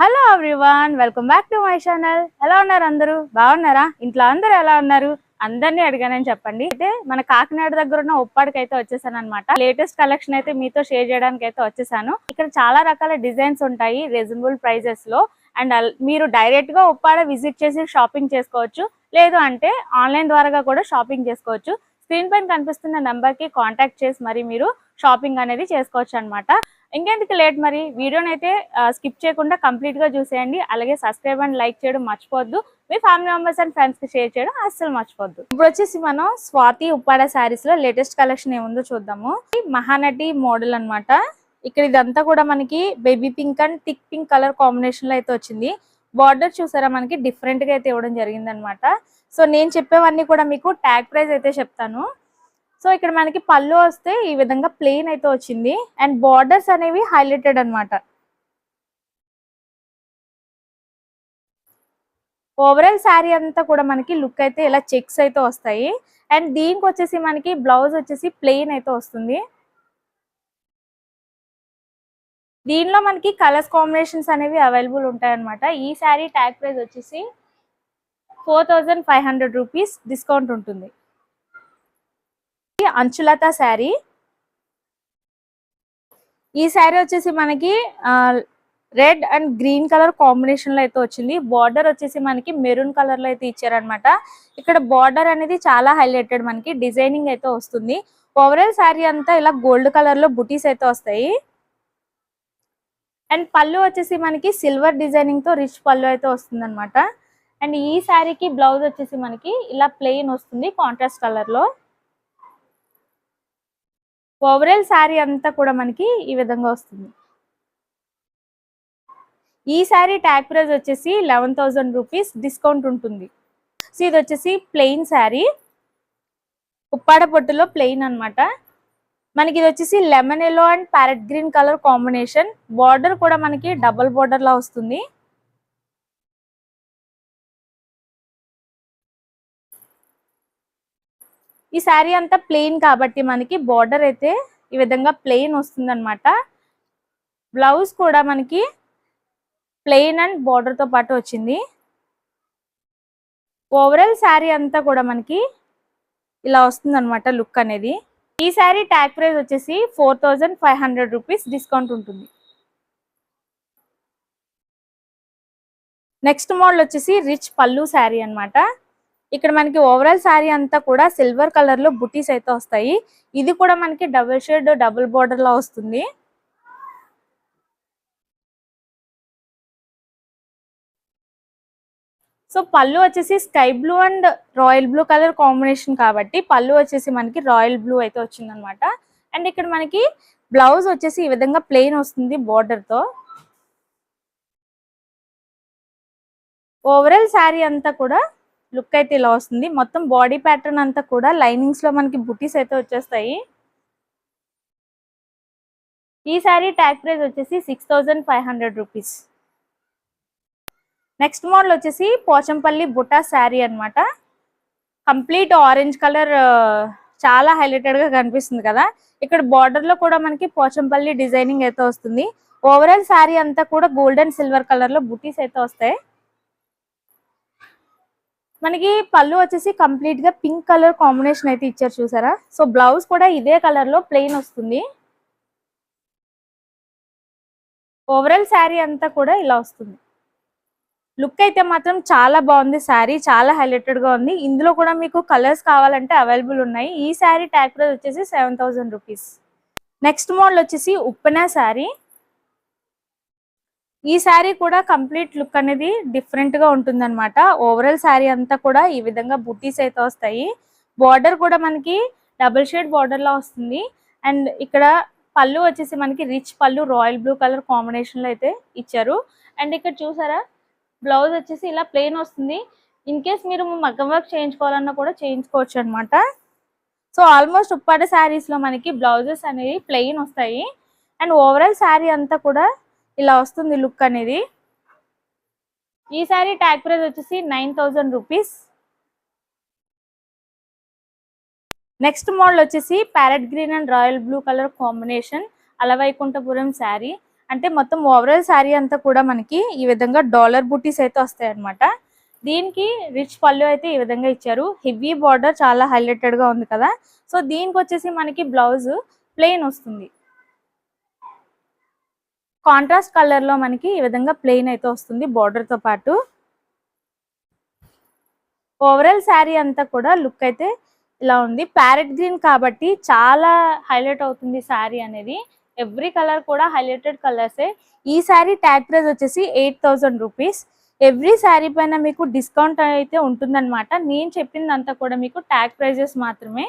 Hello everyone welcome back to my channel ఎలా ఉన్నారు అందరూ? బాగున్నారా? ఇంట్లో అందరూ ఎలా ఉన్నారు? అందరినీ అడిగానని చెప్పండి. అయితే మన కాకినాడ దగ్గర ఉన్న ఉప్పాడికి అయితే వచ్చేసాను అనమాట లేటెస్ట్ కలెక్షన్ అయితే మీతో షేర్ చేయడానికి అయితే వచ్చేసాను. ఇక్కడ చాలా రకాల డిజైన్స్ ఉంటాయి రీజనబుల్ ప్రైజెస్లో. అండ్ మీరు డైరెక్ట్గా ఉప్పాడ విజిట్ చేసి షాపింగ్ చేసుకోవచ్చు. లేదు అంటే ఆన్లైన్ ద్వారా కూడా షాపింగ్ చేసుకోవచ్చు. స్క్రీన్ పైన కనిపిస్తున్న నెంబర్కి కాంటాక్ట్ చేసి మరి మీరు షాపింగ్ అనేది చేసుకోవచ్చు అన్నమాట. ఇంకెందుకు లేట్ మరి? వీడియోని అయితే స్కిప్ చేయకుండా కంప్లీట్గా చూసేయండి. అలాగే సబ్స్క్రైబ్ అండ్ లైక్ చేయడం మర్చిపోద్దు మీ ఫ్యామిలీ మెంబర్స్ అండ్ ఫ్రెండ్స్కి షేర్ చేయడం అస్సలు మర్చిపోద్దు ఇప్పుడు వచ్చేసి మనం స్వాతి ఉప్పాడ శారీస్లో లేటెస్ట్ కలెక్షన్ ఏముందో చూద్దాము. మహానటి మోడల్ అన్నమాట. ఇక్కడ ఇదంతా కూడా మనకి baby pink and thick pink colour కాంబినేషన్లో అయితే వచ్చింది. బార్డర్ చూసారా? మనకి డిఫరెంట్గా అయితే ఇవ్వడం జరిగింది అనమాట సో నేను చెప్పేవన్నీ కూడా మీకు ట్యాగ్ ప్రైస్ అయితే చెప్తాను. సో ఇక్కడ మనకి పళ్ళు వస్తే ఈ విధంగా ప్లెయిన్ అయితే వచ్చింది. అండ్ బార్డర్స్ అనేవి హైలైటెడ్ అన్నమాట ఓవరాల్ శారీ అంతా కూడా మనకి లుక్ అయితే ఇలా చెక్స్ అయితే వస్తాయి. అండ్ దీనికి వచ్చేసి మనకి బ్లౌజ్ వచ్చేసి ప్లెయిన్ అయితే వస్తుంది. దీనిలో మనకి కలర్స్ కాంబినేషన్స్ అనేవి అవైలబుల్ ఉంటాయి అనమాట ఈ శారీ ట్యాగ్ ప్రైస్ వచ్చేసి four thousand five hundred rupees discount ఉంటుంది. అంచులత శారీ. ఈ శారీ వచ్చేసి మనకి రెడ్ అండ్ గ్రీన్ కలర్ కాంబినేషన్లో అయితే వచ్చింది. బార్డర్ వచ్చేసి మనకి మెరూన్ కలర్లో అయితే ఇచ్చారనమాట ఇక్కడ బార్డర్ అనేది చాలా హైలైటెడ్ మనకి. డిజైనింగ్ అయితే వస్తుంది. ఓవరాల్ శారీ అంతా ఇలా గోల్డ్ కలర్లో బుటీస్ అయితే వస్తాయి. అండ్ పళ్ళు వచ్చేసి మనకి సిల్వర్ డిజైనింగ్తో రిచ్ పళ్ళు అయితే వస్తుంది అనమాట అండ్ ఈ శారీకి బ్లౌజ్ వచ్చేసి మనకి ఇలా ప్లెయిన్ వస్తుంది కాంట్రాస్ట్ కలర్లో. ఓవరాల్ శారీ అంతా కూడా మనకి ఈ విధంగా వస్తుంది. ఈ శారీ ట్యాగ్ ప్రైస్ వచ్చేసి లెవెన్ థౌసండ్ రూపీస్ డిస్కౌంట్ ఉంటుంది. సో ఇది వచ్చేసి ప్లెయిన్ శారీ. ఉప్పాడ పొట్టులో ప్లెయిన్ అన్నమాట. మనకి ఇది వచ్చేసి lemon yellow and parrot green colour combination border కూడా మనకి డబుల్ బార్డర్ లా వస్తుంది. ఈ శారీ అంతా ప్లెయిన్ కాబట్టి మనకి బార్డర్ అయితే ఈ విధంగా ప్లెయిన్ వస్తుంది అనమాట బ్లౌజ్ కూడా మనకి ప్లెయిన్ అండ్ బార్డర్తో పాటు వచ్చింది. ఓవరాల్ శారీ అంతా కూడా మనకి ఇలా వస్తుంది అనమాట లుక్ అనేది. ఈ శారీ ట్యాగ్ ప్రైస్ వచ్చేసి four thousand five hundred rupees discount ఉంటుంది. నెక్స్ట్ మోడల్ వచ్చేసి రిచ్ పళ్ళు శారీ అన్నమాట. ఇక్కడ మనకి ఓవరాల్ శారీ అంతా కూడా సిల్వర్ కలర్లో బుటీస్ అయితే వస్తాయి. ఇది కూడా మనకి డబుల్ షేడ్ డబుల్ బార్డర్లో వస్తుంది. సో పళ్ళు వచ్చేసి sky blue and royal blue colour combination కాబట్టి పళ్ళు వచ్చేసి మనకి రాయల్ బ్లూ అయితే వచ్చింది అనమాట అండ్ ఇక్కడ మనకి బ్లౌజ్ వచ్చేసి ఈ విధంగా ప్లెయిన్ వస్తుంది బార్డర్తో తో. ఓవరాల్ శారీ అంతా కూడా లుక్ అయితే ఇలా వస్తుంది. మొత్తం బాడీ ప్యాటర్న్ అంతా కూడా లైనింగ్స్లో మనకి బుటీస్ అయితే వచ్చేస్తాయి. ఈ శారీ ట్యాగ్ ప్రైస్ వచ్చేసి six thousand five hundred rupees next model వచ్చేసి పోచంపల్లి బుటా శారీ అన్నమాట. కంప్లీట్ ఆరెంజ్ కలర్ చాలా హైలైటెడ్గా కనిపిస్తుంది కదా. ఇక్కడ బార్డర్లో కూడా మనకి పోచంపల్లి డిజైనింగ్ అయితే వస్తుంది. ఓవరాల్ శారీ అంతా కూడా గోల్డ్ అండ్ సిల్వర్ కలర్లో బుటీస్ అయితే వస్తాయి. మనకి పళ్ళు వచ్చేసి కంప్లీట్గా పింక్ కలర్ కాంబినేషన్ అయితే ఇచ్చారు చూసారా? సో బ్లౌజ్ కూడా ఇదే కలర్లో ప్లెయిన్ వస్తుంది. ఓవరాల్ శారీ అంతా కూడా ఇలా వస్తుంది. లుక్ అయితే మాత్రం చాలా బాగుంది. శారీ చాలా హైలైటెడ్గా ఉంది. ఇందులో కూడా మీకు కలర్స్ కావాలంటే అవైలబుల్ ఉన్నాయి. ఈ శారీ ట్యాగ్ ప్రైస్ వచ్చేసి seven thousand rupees next model వచ్చేసి ఉప్పెన శారీ. ఈ శారీ కూడా కంప్లీట్ లుక్ అనేది డిఫరెంట్గా ఉంటుంది అనమాట ఓవరాల్ శారీ అంతా కూడా ఈ విధంగా బుట్టీస్ అయితే వస్తాయి. బార్డర్ కూడా మనకి డబుల్ షేడ్ బార్డర్ లా వస్తుంది. అండ్ ఇక్కడ పళ్ళు వచ్చేసి మనకి రిచ్ పళ్ళు రాయల్ బ్లూ కలర్ కాంబినేషన్లో అయితే ఇచ్చారు. అండ్ ఇక్కడ చూసారా? బ్లౌజ్ వచ్చేసి ఇలా ప్లెయిన్ వస్తుంది. ఇన్ కేస్ మీరు మగ్గం వర్క్ చేయించుకోవాలన్నా కూడా చేయించుకోవచ్చు అనమాట సో ఆల్మోస్ట్ ఉప్పాడ శారీస్లో మనకి బ్లౌజెస్ అనేవి ప్లెయిన్ వస్తాయి. అండ్ ఓవరాల్ శారీ అంతా కూడా ఇలా వస్తుంది లుక్ అనేది. ఈ శారీ ట్యాగ్ ప్రైస్ వచ్చేసి nine thousand rupees. Next model వచ్చేసి parrot green and royal blue colour combination Alavaikunthapuram sari. అంటే మొత్తం ఓవరాల్ శారీ అంతా కూడా మనకి ఈ విధంగా డాలర్ బుటీస్ అయితే వస్తాయి అనమాట దీనికి రిచ్ పళ్ళు అయితే ఈ విధంగా ఇచ్చారు. హెవీ బార్డర్ చాలా హైలైటెడ్గా ఉంది కదా. సో దీనికి వచ్చేసి మనకి బ్లౌజ్ ప్లెయిన్ వస్తుంది. కాంట్రాస్ట్ కలర్లో మనకి ఈ విధంగా ప్లెయిన్ అయితే వస్తుంది బార్డర్తో పాటు. ఓవరాల్ శారీ అంతా కూడా లుక్ అయితే ఇలా ఉంది. ప్యారెట్ గ్రీన్ కాబట్టి చాలా హైలైట్ అవుతుంది శారీ అనేది. ఎవ్రీ కలర్ కూడా హైలైటెడ్ కలర్సే. ఈ శారీ ట్యాగ్ ప్రైస్ వచ్చేసి eight thousand rupees. Every sari పైన మీకు డిస్కౌంట్ అయితే ఉంటుందన్నమాట. నేను చెప్పిందంతా కూడా మీకు ట్యాగ్ ప్రైజెస్ మాత్రమే.